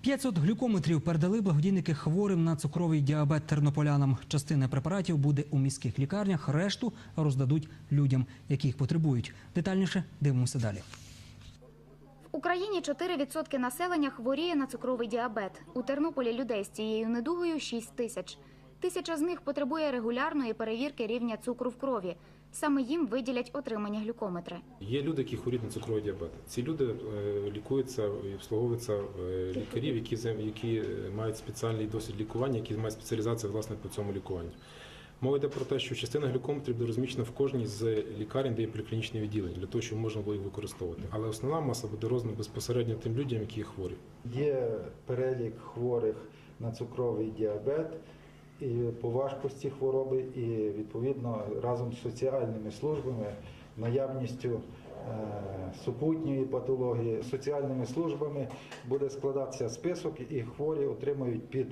500 глюкометрів передали благодійники хворим на цукровий діабет тернополянам. Частина препаратів буде у міських лікарнях, решту роздадуть людям, які їх потребують. Детальніше дивимося далі. В Україні 4% населення хворіє на цукровий діабет. У Тернополі людей з цією недугою 6 тисяч. Тисяча з них потребує регулярної перевірки рівня цукру в крові. Саме їм виділять отримання глюкометри. Є люди, які хворіють на цукровий діабет. Ці люди е, лікуються і обслуговуються е, лікарів, які які е, мають спеціальний досвід лікування, які мають спеціалізацію власне по цьому лікуванню. Мова йде про те, що частина глюкометрів буде розміщена в кожній з лікарень, де є поліклінічні відділення, для того, щоб можна було їх використовувати. Але основна маса буде роздана безпосередньо тим людям, які хворі. Є перелік хворих на цукровий діабет і по важкості хвороби, і відповідно разом з соціальними службами, наявністю е, супутньої патології, соціальними службами буде складатися список, і хворі отримають під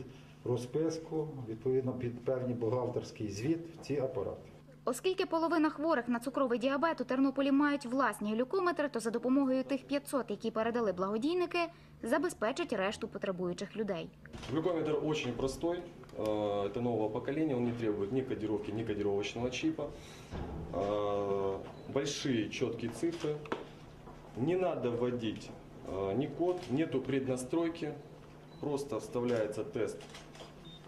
розписку, відповідно під певний бухгалтерський звіт ці апарати. Оскільки половина хворих на цукровий діабет у Тернополі мають власні глюкометри, то за допомогою тих 500, які передали благодійники, забезпечать решту потребуючих людей. Глюкометр очень простой. э, Это нового поколения, он не требует ни кодировки, ни кодировочного чипа. Э, Большие четкие цифры. Не надо вводить э, ни код, нету преднастройки. Просто вставляется тест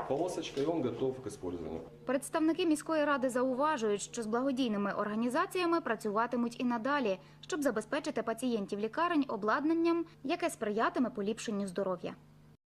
полосочка, и он готов к использованию. Представники міської ради зауважують, що з благодійними організаціями працюватимуть і надалі, щоб забезпечити пацієнтів лікарень обладнанням, яке сприятиме поліпшенню здоров'я.